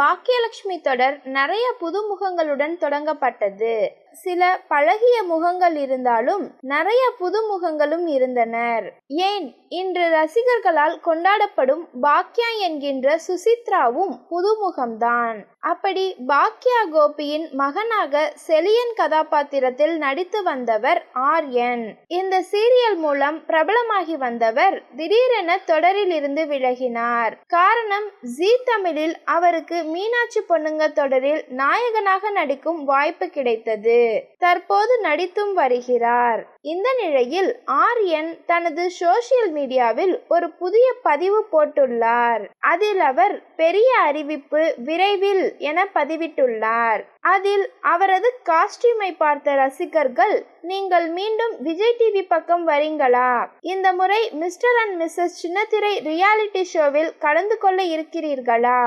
பாக்கியலட்சுமி தொடர் நிறைய புதுமுகங்களுடன் தொடங்கப்பட்டது. சில பழகிய முகங்கள் இருந்தாலும் நிறைய புதுமுகங்களும் இருந்தனர். ஏன்? இன்று ரசிகர்களால் கொண்டாடப்படும் பாக்யா என்கின்ற சுசித்ராவும் புதுமுகம்தான். அப்படி பாக்யா கோபியின் மகனாக செலியன் கதாபாத்திரத்தில் நடித்து வந்தவர் ஆர்யன் இந்த சீரியல் மூலம் பிரபலமாகி வந்தவர் திடீரென தொடரில் இருந்து விலகினார். காரணம் ஜீ தமிழில் அவருக்கு மீனாட்சி பொண்ணுங்க தொடரில் நாயகனாக நடிக்கும் வாய்ப்பு கிடைத்தது. தற்போது நடித்தும் வருகிறார். இந்த நிலையில் ஆர்யன் தனது சோசியல் மீடியாவில் ஒரு புதிய பதிவு போட்டுள்ளார். அதில் அவர் பெரிய அறிவிப்பு விரைவில் என பதிவிட்டுள்ளார். அதில் அவரது காஸ்டியூமை பார்த்த ரசிகர்கள் நீங்கள் மீண்டும் விஜய் டிவி பக்கம் வரீங்களா? இந்த முறை மிஸ்டர் அண்ட் மிஸ்ஸஸ் சின்னத்திரை ரியாலிட்டி ஷோவில் கலந்து கொள்ள இருக்கிறீர்களா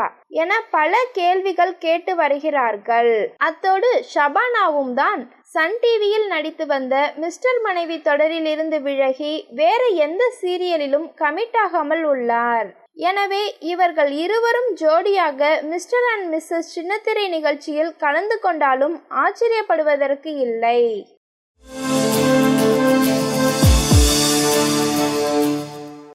என பல கேள்விகள் கேட்டு வருகிறார்கள். அத்தோடு ஷபானாவும் தான் சன் டிவியில் நடித்து வந்த மிஸ்டர் மனைவி தொடரிலிருந்து விலகி வேற எந்த சீரியலிலும் கமிட் ஆகாமல் உள்ளார். எனவே இவர்கள் இருவரும் ஜோடியாக மிஸ்டர் அண்ட் மிஸ்ஸஸ் சின்னத்திரை நிகழ்ச்சியில் கலந்து கொண்டாலும் ஆச்சரியப்படுவதற்கு இல்லை.